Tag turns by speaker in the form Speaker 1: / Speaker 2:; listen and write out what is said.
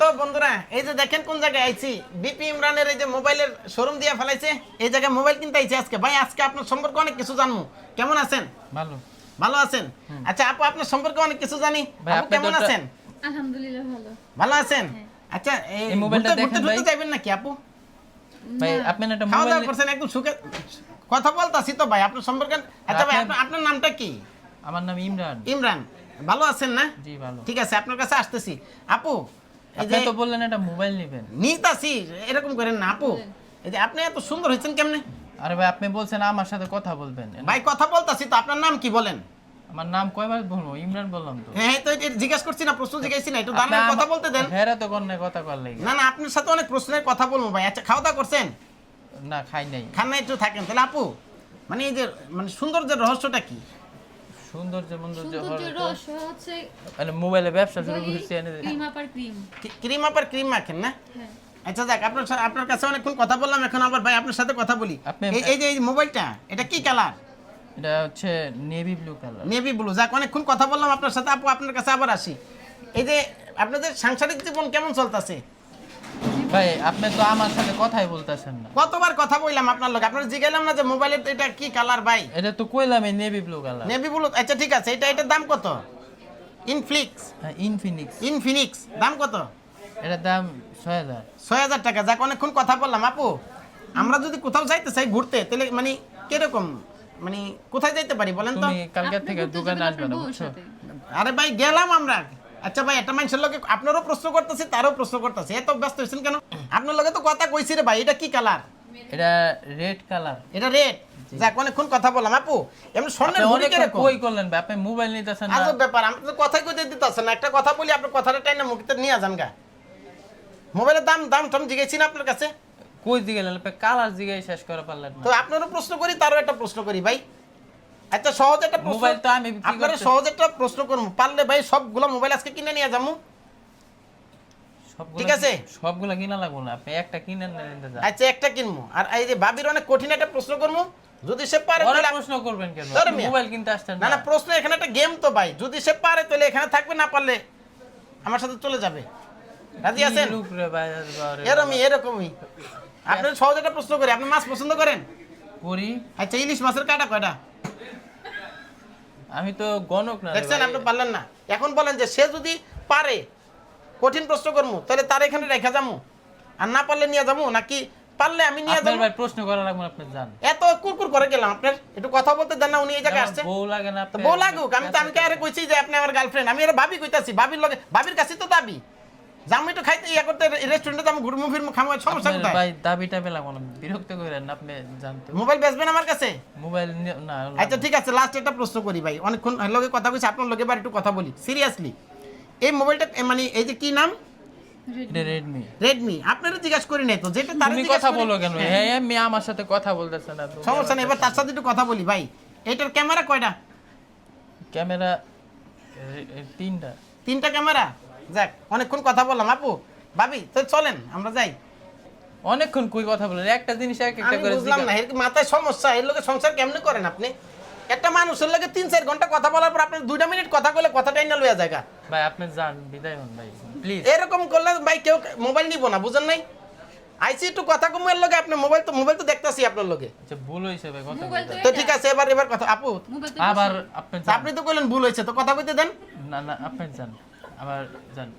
Speaker 1: তো বন্ধুরা এই যে দেখেন কোন জায়গায় আইছি। বিপি ইমরানের এই যে মোবাইলের শোরুম দিয়ে ফেলাইছে এই জায়গায় মোবাইল কিনতে আইছি আজকে। ভাই আজকে আপনার সম্পর্কে অনেক কিছু জানব। কেমন আছেন?
Speaker 2: ভালো।
Speaker 1: ভালো আছেন? আচ্ছা আপু আপনার সম্পর্কে অনেক কিছু জানি। আপু
Speaker 2: আপনি
Speaker 1: কেমন আছেন?
Speaker 3: আলহামদুলিল্লাহ ভালো।
Speaker 1: ভালো আছেন? আচ্ছা এই
Speaker 2: মোবাইলটা দেখেন ভাই।
Speaker 1: যাবেন নাকি আপু?
Speaker 2: ভাই আপনি না একটা
Speaker 1: খাওয়া
Speaker 2: মোবাইল
Speaker 1: দাওয়া করছেন একদম সুখে কথা বলতাছি তো ভাই আপনার সম্পর্কে আচ্ছা ভাই
Speaker 2: আপনার-
Speaker 1: আপনার নামটা কি?
Speaker 2: আমার নাম ইমরান।
Speaker 1: ইমরান। ভালো আছেন না?
Speaker 2: জি ভালো।
Speaker 1: ঠিক আছে আপনার কাছে আসতেছি। আপু
Speaker 2: আপনি তো বললেন একটা মোবাইল নেবেন।
Speaker 1: নিতাছি এরকম করেন না আপু। এই যে আপনি এত সুন্দর হয়েছেন কেমনে?
Speaker 2: আরে ভাই আপনি বলছেন আমার সাথে কথা বলবেন।
Speaker 1: ভাই কথা বলতাছি তো আপনার নাম কি বলেন?
Speaker 2: আমার নাম কয়বার বলব? ইমরান বললাম তো।
Speaker 1: হ্যাঁ তো এটা জিজ্ঞেস করছি না প্রশ্ন জিজ্ঞাসি না একটু দাঁড়ান কথা বলতে দেন।
Speaker 2: হ্যাঁ তো কন্যা কথা কর লাগি।
Speaker 1: না না আপনার সাথে অনেক প্রশ্নের কথা বলব ভাই। আচ্ছা খাওয়া দাওয়া করছেন?
Speaker 2: না খাই নাই।
Speaker 1: খান্না একটু থাকেন। তাহলে আপু মানে এই যে মানে সৌন্দর্যের রহস্যটা কি?
Speaker 2: সৌন্দর্য মৌন্দর্য
Speaker 3: হচ্ছে
Speaker 2: মানে মোবাইলে ব্যবসা শুরু করছি এনে
Speaker 3: ক্রিম আপার ক্রিম।
Speaker 1: ক্রিম আপার ক্রিম মাখেন না?
Speaker 3: হ্যাঁ।
Speaker 1: আচ্ছা যাক আপনার আপনার কাছে অনেকক্ষণ কথা বললাম এখন আবার ভাই আপনার সাথে কথা বলি। এই- এই যে এই মোবাইলটা এটা কি কালার?
Speaker 2: এটা হচ্ছে navy blue colour.
Speaker 1: Navy blue. যাক অনেকক্ষণ কথা বললাম আপনার সাথে আপু আপনার কাছে আবার আসি। এই যে আপনাদের সাংসারিক জীবন কেমন চলতেছে?
Speaker 2: ভাই আপনি তো আমার সাথে কথাই বলতেছেন না।
Speaker 1: কতবার কথা বললাম আপনার লোক? আপনার জিজ্ঞাসলাম না যে মোবাইলের এটা কি কালার ভাই?
Speaker 2: এটা তো কইলাম এই navy blue colour
Speaker 1: navy blue আচ্ছা ঠিক আছে এটা এটার দাম কত? ইনফ্লিক্স
Speaker 2: ইনফিনিক্স
Speaker 1: ইনফিনিক্স দাম কত?
Speaker 2: এটার দাম ছয় হাজার।
Speaker 1: ছয় হাজার টাকা যাক অনেকক্ষণ কথা বললাম আপু। আমরা যদি কোথাও যাইতে চাই ঘুরতে তাহলে মানে কীরকম? মানে কোথায় যাইতে পারি বলেন তো?
Speaker 2: কালকে থেকে দোকানে আসবে না।
Speaker 1: আরে ভাই গেলাম আমরা। আচ্ছা ভাই একটা মানুষের লোকে আপনারও প্রশ্ন করতেছি তারও প্রশ্ন করতেছি। এত ব্যস্ত হয়েছেন কেন? আপনার লগে তো কথা কইছি রে ভাই এটা কি কালার
Speaker 2: এটা রেড কালার
Speaker 1: এটা রেড যাক অনেকক্ষণ কথা বললাম আপু। এমনি স্বর্ণের
Speaker 2: আপনি
Speaker 1: ঘড়ি কীরকম?
Speaker 2: কই করলেন ভাই? আপনি মোবাইল নিতেছেন না।
Speaker 1: আজব ব্যাপার আমি তো কথাই কইতে দিতেছেন না। একটা কথা বলি আপনার কথাটা টাইনা মুখতে নিয়ে যান গা। মোবাইলের দাম দাম টাম জিজ্ঞেসি না আপনার কাছে?
Speaker 2: কই আপনি কালার জিগাই শেষ করে পারলেন না।
Speaker 1: তো আপনারও প্রশ্ন করি তারও একটা প্রশ্ন করি ভাই। আচ্ছা সহজ একটা
Speaker 2: মোবাইল তো আমি
Speaker 1: আপনারা সহজ একটা প্রশ্ন করব পারলে ভাই সবগুলো মোবাইল আজকে কিনে নিয়ে যাব ঠিক আছে।
Speaker 2: সবগুলা কিনা লাগবো না। আপনি একটা কিনেন না নিতে যান।
Speaker 1: আচ্ছা একটা কিনবো। আর এই যে ভাবির অনেক কঠিন একটা প্রশ্ন করব। যদি সে পারে তাহলে
Speaker 2: প্রশ্ন করবেন কেন? আপনি। মোবাইল কিনতে আসছেন
Speaker 1: না
Speaker 2: না
Speaker 1: প্রশ্ন এখানে একটা গেম তো ভাই। যদি সে পারে তাহলে এখানে থাকবে না পারলে আমার সাথে চলে যাবে। রাজি আছেন। এরকমই এরকমই। আপনার সহজ একটা প্রশ্ন করি। আপনি মাছ পছন্দ করেন?
Speaker 2: করি।
Speaker 1: আচ্ছা ইলিশ মাছের কাটা কয়টা?
Speaker 2: আমি তো গণক না
Speaker 1: দেখছেন। আপনি পারলেন না। এখন বলেন যে সে যদি পারে কঠিন প্রশ্ন করব তাহলে তার এখানে রেখা যাব আর না পারলে নিয়ে যাব নাকি পারলে আমি নিয়ে যাব
Speaker 2: ভাই প্রশ্ন করা লাগবে আপনি জান
Speaker 1: এত কুরকুর করে গেলাম আপনার একটু কথা বলতে দেন না উনি এই জায়গায় আসছে।
Speaker 2: বউ লাগে না আপনি-
Speaker 1: বউ লাগুক আমি তো আমি কে আরে কইছি যে আপনি আমার গার্লফ্রেন্ড আমি এর ভাবি কইতাছি ভাবির লগে ভাবির কাছে তো দাবি। আমি একটু খাইতে ইয়া করতে রেস্টুরেন্টে আমি ঘুরমু ফিরমু খামো সমস্যা কোথায়?
Speaker 2: ভাই দাবি টাবি লাগবো না বিরক্ত করেন না, আপনি জানতো
Speaker 1: মোবাইল বেচবেন আমার কাছে?
Speaker 2: মোবাইল না
Speaker 1: আচ্ছা ঠিক আছে লাস্ট একটা প্রশ্ন করি ভাই। অনেকক্ষণ লগে কথা কইছি আপনার লগে এবার একটু কথা বলি। সিরিয়াসলি এই মোবাইলটা মানে এই যে কি নাম?
Speaker 2: রেডমি
Speaker 1: রেডমি আপনারা জিজ্ঞাসা করি নাই তো যেটা তার
Speaker 2: কথা বলো কেন? হ্যাঁ। আমি আমার সাথে কথা বলতেছে না
Speaker 1: সমস্যা নেই এবার তার সাথে একটু কথা বলি ভাই। এটার ক্যামেরা কয়টা?
Speaker 2: ক্যামেরা তিনটা।
Speaker 1: তিনটা ক্যামেরা? যাক অনেকক্ষণ কথা বললাম আপু। ভাবি তো চলেন আমরা যাই।
Speaker 2: অনেকক্ষণ কই কথা বলেন? একটা জিনিস এক একটা করে
Speaker 1: বুঝলাম না এর কি মাথায় সমস্যা এর লোকে সংসার কেমনে করেন আপনি? একটা মানুষের লোকে তিন চার ঘণ্টা কথা বলার পর আপনি দুইটা মিনিট কথা বলে কথাটাই না লইয়া জায়গা
Speaker 2: ভাই আপনি যান বিদায় হন ভাই প্লিজ
Speaker 1: এরকম করলে ভাই কেউ মোবাইল নিব না বুঝেন নাই? আইসি একটু কথা কম এর লগে আপনি মোবাইল তো মোবাইল তো দেখতাছি আপনার লগে
Speaker 2: আচ্ছা ভুল হয়েছে ভাই কথা
Speaker 3: তো।
Speaker 1: ঠিক আছে এবার এবার কথা আপু
Speaker 2: আবার আপনি
Speaker 1: আপনি তো কইলেন ভুল হয়েছে তো কথা কইতে দেন।
Speaker 2: না না আপনি যান। আবার যান।